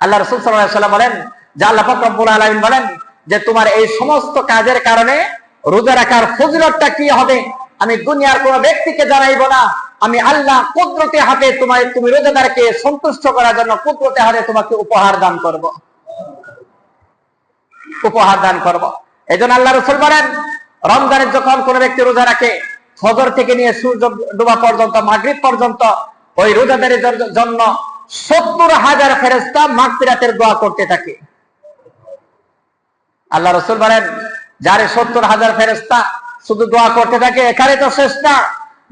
আল্লাহ রসুল সাল্লাম বলেন, যে আল্লাহ ফকরবুল আলমিন বলেন যে তোমার এই সমস্ত কাজের কারণে রোজা রাখার ফজিলতটা কি হবে? আমি দুনিয়ার কোন ব্যক্তিকে জানাইব না। আমি আল্লাহ কুদরতে হাতে তোমার তুমি রোজাদারকে সন্তুষ্ট করার জন্য কুদরতে হাতে তোমাকে উপহার দান করব। উপহার দান করব। এই জন্য আল্লাহ রসুল বলেন, রমজানের যখন কোন ব্যক্তি রোজা রাখে, ফজর থেকে নিয়ে সূর্য ডোবা পর্যন্ত, মাগরিব পর্যন্ত, ওই রোজাদারের জন্য সত্তর হাজার ফেরেস্তা মাগফিরাতের দোয়া করতে থাকে। আল্লাহ রসুল বলেন, যারে সত্তর হাজার ফেরেস্তা শুধু দোয়া করতে থাকে, এখানে তো শেষ না।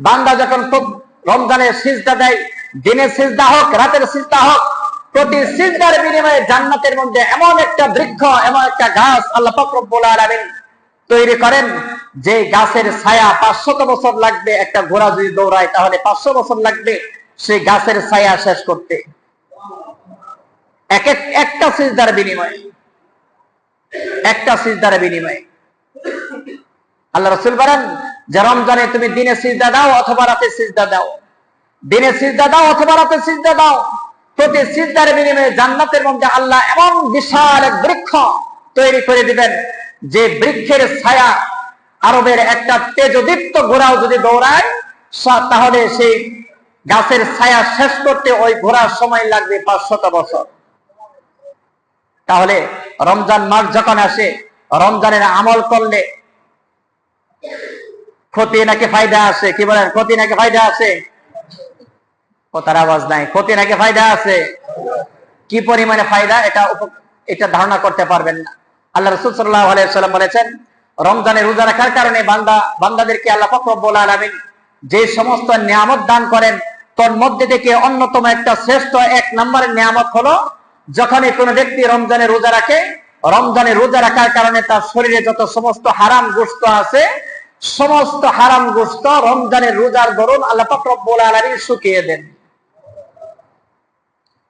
বান্দা যখন খুব রমজানের সিজদা দেয়, দিনের সিজদা হোক, রাতের সিজদা হোক, প্রতি সিজদার বিনিময়ে জান্নাতের মধ্যে এমন একটা বৃক্ষ, এমন একটা গাছ আল্লাহ ফকরবুল আলমিন তৈরি করেন যে গাছের ছায়া পাঁচশত বছর লাগবে, একটা ঘোড়া যদি দৌড়ায় তাহলে পাঁচশো বছর লাগবে। সেই গাছের ছায়া শেষ করতে। এক এক একটা সিজদার বিনিময়ে। একটা সিজদার বিনিময়ে। আল্লাহ রসুল বলেন, যে রমজানে তুমি দিনে সিজদা দাও অথবা রাতে সিজদা দাও। দিনে সিজদা দাও অথবা রাতে সিজদা দাও। প্রতি সিজদার বিনিময়ে জান্নাতের মধ্যে আল্লাহ এমন বিশাল এক বৃক্ষ তৈরি করে দিবেন, যে বৃক্ষের ছায়া আরবের একটা তেজদীপ্ত ঘোড়াও যদি দৌড়ায় তাহলে সেই গাছের ছায়া শেষ করতে ওই ঘোরার সময় লাগবে পাঁচশত বছর। তাহলে রমজান মাস যখন আসে, রমজানের আমল করলে ক্ষতি নাকি ফায়দা আছে? কি বলেন, ক্ষতি নাকি ফায়দা আছে? কথার আওয়াজ নাই। ক্ষতি নাকি ফায়দা আছে? কি পরিমাণে ফায়দা? এটা এটা ধারণা করতে পারবেন না। আল্লাহ রসুল সাল্লাহ আলাইসাল্লাম বলেছেন, রমজানের রোজা রাখার কারণে বান্দা, বান্দাদেরকে আল্লাহ ফকরবুল আলমিন যে সমস্ত নিয়ামত দান করেন, তোর মধ্যে থেকে অন্যতম একটা শ্রেষ্ঠ এক নম্বরের নিয়ামত হলো, যখনই কোনো ব্যক্তি রমজানে রোজা রাখে, রমজানে রোজা রাখার কারণে তার শরীরে যত সমস্ত হারাম গোস্ত আছে, সমস্ত হারাম গোস্ত রমজানের রোজার দরুন আল্লাহ শুকিয়ে দেন।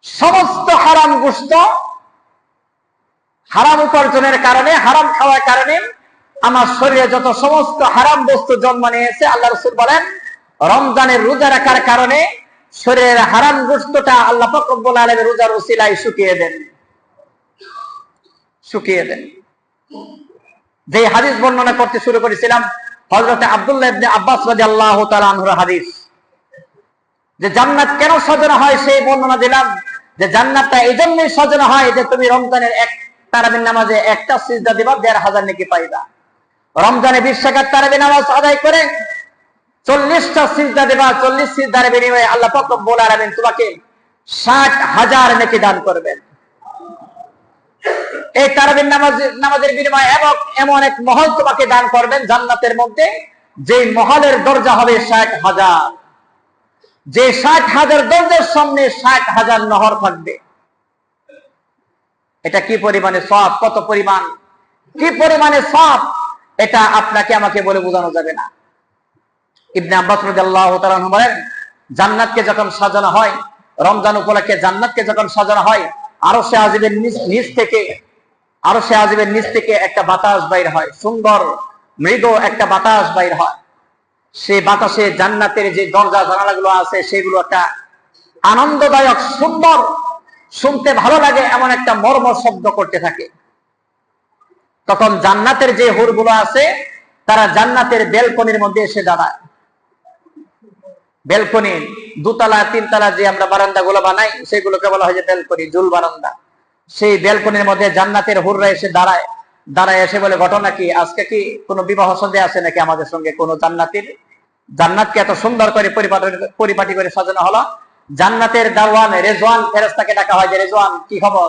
সমস্ত হারাম গোস্ত হারাম উপার্জনের কারণে, হারাম খাওয়ার কারণে আমার শরীরে যত সমস্ত হারাম বস্তু জন্ম নিয়েছে, আল্লাহ রসুল বলেন, রমজানের রোজা রাখার কারণে শরীরের হারাম গোস্তটা আল্লাহ ফকরবুল আলমের রোজার উসিলায় শুকিয়ে দেন। শুকিয়ে দেন। যে হাদিস বর্ণনা করতে শুরু করেছিলাম হজরতে আবদুল্লাহ ইবনে আব্বাস রাদিয়াল্লাহু তাআলা আনহুর হাদিস। যে জান্নাত কেন সাজানো হয় সেই বর্ণনা দিলাম। যে জান্নাতটা এই জন্যই সাজানো হয় যে তুমি রমজানের এক তারাবির নামাজে একটা সিজদা দিবা, দেড় হাজার নাকি পাইবা। রমজানে বিশ টাকার তারাবি নামাজ আদায় করে চল্লিশটা সিজদা দেবা, চল্লিশ সিজদার বিনিময়ে আল্লাহ ফকরবুল আলামিন তোমাকে ষাট হাজার নাকি দান করবেন। এই তারাবির নামাজ, নামাজের বিনিময়ে এবং এমন এক মহল তোমাকে দান করবেন জান্নাতের মধ্যে যে মহলের দরজা হবে ষাট হাজার। যে ষাট হাজার দরজার সামনে ষাট হাজার নহর থাকবে। এটা কি পরিমাণে সব? কত পরিমাণ? কি পরিমাণে সব? এটা আপনাকে আমাকে বলে বোঝানো যাবে না। ইবনে আব্বাস রাদিয়াল্লাহু তাআলা বলেন, জান্নাতকে যখন সাজানো হয়, রমজান উপলক্ষে জান্নাতকে যখন সাজানো হয় আরও সে আজিবের নিচ থেকে আরও সে আজিবের নিচ থেকে একটা বাতাস বাইর হয়, সুন্দর মৃদু একটা বাতাস বাইর হয়। সেই বাতাসে জান্নাতের যে দরজা, জানালাগুলো আছে, সেগুলো একটা আনন্দদায়ক, সুন্দর, শুনতে ভালো লাগে, এমন একটা মর্ম শব্দ করতে থাকে। তখন জান্নাতের যে হুরগুলো আছে, তারা জান্নাতের বেলকনির মধ্যে এসে দাঁড়ায়। বেলকনি, দুতলা, তিনতলা যে আমরা বারান্দা গুলো বানাই, সেগুলোকে বলা হয় যে বেলকনি, জুল বারান্দা। সেই বেলকনির মধ্যে জান্নাতের হুররা এসে দাঁড়ায়। দাঁড়ায় এসে বলে, ঘটনা কি? আজকে কি কোনো বিবাহ সন্ধে আছে নাকি আমাদের সঙ্গে কোনো জান্নাতির? জান্নাতকে এত সুন্দর করে পরিপাটি করে সাজানো হলো। জান্নাতের দারওয়ান রেজওয়ান ফেরেস্তাকে ডাকা হয় যে, রেজওয়ান, কি খবর?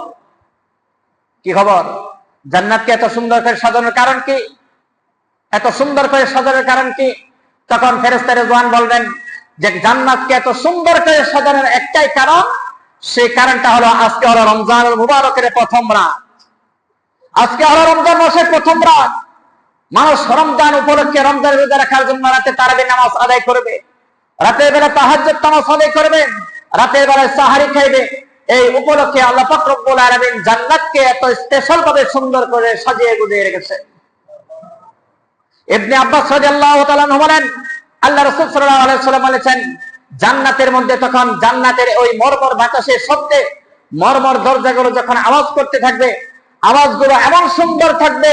কি খবর? জান্নাতকে এত সুন্দর করে সাজানোর কারণ কি? এত সুন্দর করে সাজানোর কারণ কি? তখন ফেরেস্তা জোয়ান বলবেন যে জান্নাতকে এত সুন্দর করে সাজানোর একটাই কারণ, সেই কারণটা হলো আজকে হলো রমজান মুবারকের প্রথম রাত। আজকে হলো রমজান মাসের প্রথম রাত। মানুষ রমজান উপলক্ষে রমজান রোজা রাখার জন্য রাতে তারাবি নামাজ আদায় করবে। রাতের বেলা তাহাজ্জুদ নামাজ আদায় করবে। রাতের বেলায় সাহারি খাইবে। এই উপলক্ষে আল্লাহ পাক রব্বুল আলামিন জান্নাতকে এত স্পেশাল ভাবে সুন্দর করে সাজিয়ে গুজিয়ে রেখেছে। ইবনে আব্বাস রাদিয়াল্লাহু তাআলা বলেন, আল্লাহ রাসূল সাল্লাল্লাহু আলাইহি বলেছেন, জান্নাতের মধ্যে তখন জান্নাতের ওই মরমর বাতাসের শব্দে মর্মর দরজাগুলো যখন আওয়াজ করতে থাকবে, আওয়াজগুলো এমন সুন্দর থাকবে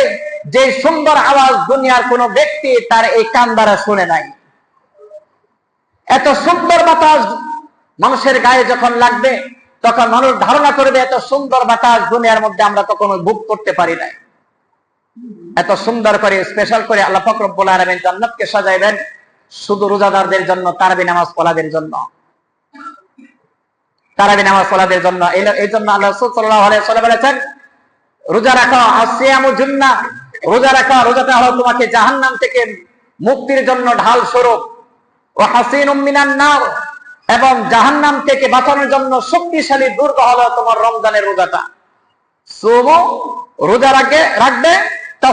যে সুন্দর আওয়াজ দুনিয়ার কোন ব্যক্তি তার এই কান দ্বারা শুনে নাই। এত সুন্দর বাতাস মানুষের গায়ে যখন লাগবে তখন মানুষ ধারণা করবে এত সুন্দর বাতাস দুনিয়ার মধ্যে আমরা কখনো বুক করতে পারি নাই। এত সুন্দর করে স্পেশাল করে আল্লাহ ফকরবুল সাজাইবেন শুধু রোজাদারদের জন্য, তারাবি নামাজ পলাদের জন্য। তারাবি নামাজ পলাদের জন্য। এই- জন্য আল্লাহ সাল্লাল্লাহু বলেছেন, রোজা রাখা জুন্নাহ। রোজা রাখা, রোজাটা হলো তোমাকে জাহান্নাম থেকে মুক্তির জন্য ঢাল স্বরূপ। ও হাসিনুম মিনান নার। এবং জাহান্নাম থেকে বাঁচানোর জন্য শক্তিশালী দুর্গ হলো তোমার রমজানের রোজাটা। সোমো রোজা রাখবে রাখবে তা